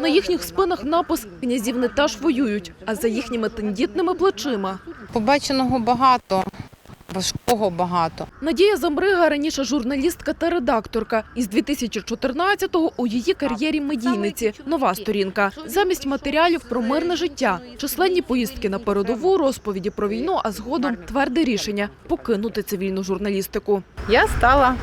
На їхніх спинах напис «Князівни теж воюють», а за їхніми тендітними плечима. Побаченого багато, важкого багато. Надія Замбрига раніше журналістка та редакторка. Із 2014-го у її кар'єрі медійниці нова сторінка. Замість матеріалів про мирне життя, численні поїздки на передову, розповіді про війну, а згодом тверде рішення покинути цивільну журналістику. Я стала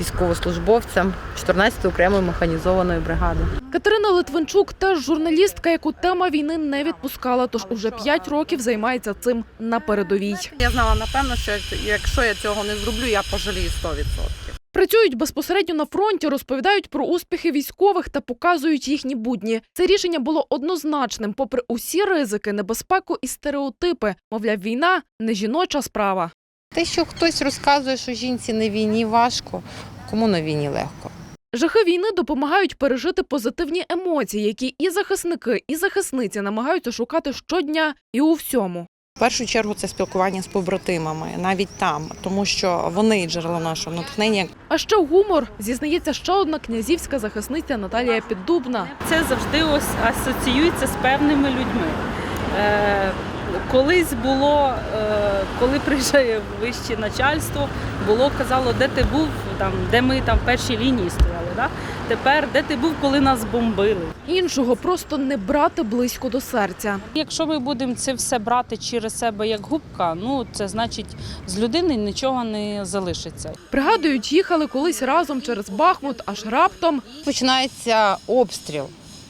військовослужбовцем 14-ї окремої механізованої бригади. Катерина Литвинчук теж журналістка, яку тема війни не відпускала, тож уже п'ять років займається цим на передовій. Я знала напевно, що якщо я цього не зроблю, я пожалію 100%. Працюють безпосередньо на фронті, розповідають про успіхи військових та показують їхні будні. Це рішення було однозначним, попри усі ризики, небезпеку і стереотипи. Мовляв, війна не жіноча справа. Те, що хтось розказує, що жінці на війні важко, кому на війні легко. Жахи війни допомагають пережити позитивні емоції, які і захисники, і захисниці намагаються шукати щодня і у всьому. В першу чергу це спілкування з побратимами, навіть там, тому що вони джерело нашого натхнення. А ще гумор зізнається ще одна князівська захисниця Наталія Піддубна. це завжди ось асоціюється з певними людьми. Колись було, е, коли приїжджає вище начальство, було казало, де ти був, там, де ми там в першій лінії стояли. Да? Тепер де ти був, коли нас бомбили. Іншого просто не брати близько до серця. Якщо ми будемо це все брати через себе як губка, ну це значить з людини нічого не залишиться. Пригадують, їхали колись разом через Бахмут, аж раптом Починається обстріл.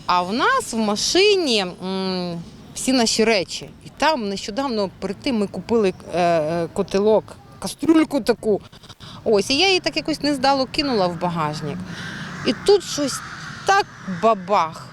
А в нас в машині м, всі наші речі. І там нещодавно перед тим ми купили е, е, котелок, кастрюльку таку. Ось, і я її так якось нездало кинула в багажник. І тут щось так бабах.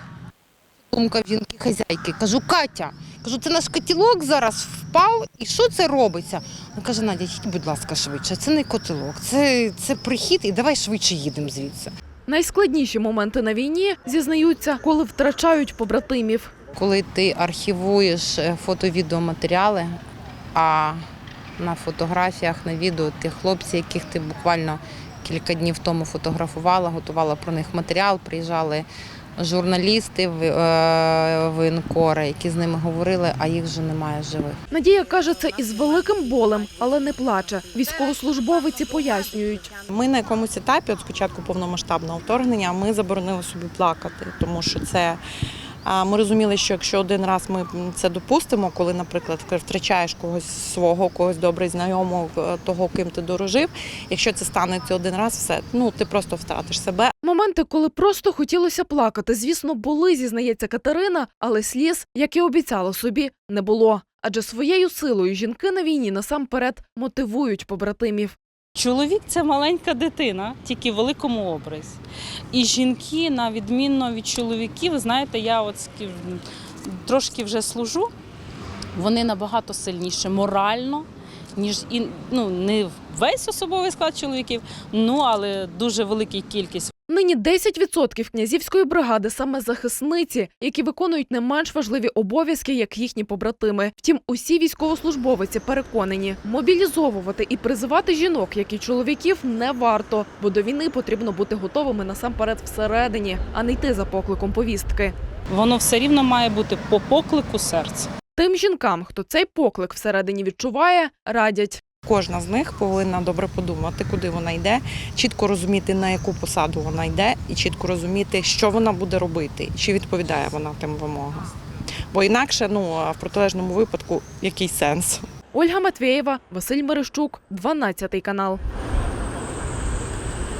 Думка в жінки хазяйки. Кажу, Катя, кажу, це наш котілок зараз впав, і що це робиться? Вона каже, Надя, їдь, будь ласка, швидше. Це не котелок, це, це прихід, і давай швидше їдемо звідси. найскладніші моменти на війні зізнаються, коли втрачають побратимів. Коли ти архівуєш е, фото-відеоматеріали, а на фотографіях, на відео тих хлопців, яких ти буквально кілька днів тому фотографувала, готувала про них матеріал, приїжджали журналісти, в- е, воєнкори, які з ними говорили, а їх вже немає живих. Надія каже це із великим болем, але не плаче. Військовослужбовиці пояснюють. Ми на якомусь етапі, от спочатку повномасштабного вторгнення, ми заборонили собі плакати, тому що це. Ми розуміли, що якщо один раз ми це допустимо, коли, наприклад, втрачаєш когось свого, когось добре знайомого, е, того, ким ти дорожив, якщо це станеться один раз, все ну ти просто втратиш себе. Моменти, коли просто хотілося плакати, звісно, були, зізнається Катерина, але сліз, як і обіцяла собі, не було. Адже своєю силою жінки на війні насамперед мотивують побратимів. Чоловік це маленька дитина, тільки в великому образі. І жінки, на відмінно від чоловіків, знаєте, я от трошки вже служу, вони набагато сильніші морально, ніж і, ну, не весь особовий склад чоловіків, ну але дуже велика кількість. Нині 10% князівської бригади саме захисниці, які виконують не менш важливі обов'язки, як їхні побратими. Втім, усі військовослужбовиці переконані, мобілізовувати і призивати жінок, як і чоловіків, не варто, бо до війни потрібно бути готовими насамперед всередині, а не йти за покликом повістки. Воно все рівно має бути по поклику серця. Тим жінкам, хто цей поклик всередині відчуває, радять. Кожна з них повинна добре подумати, куди вона йде, чітко розуміти, на яку посаду вона йде, і чітко розуміти, що вона буде робити, чи відповідає вона тим вимогам. Бо інакше, ну в протилежному випадку, який сенс? Ольга Матвєєва, Василь Мерещук, 12 канал.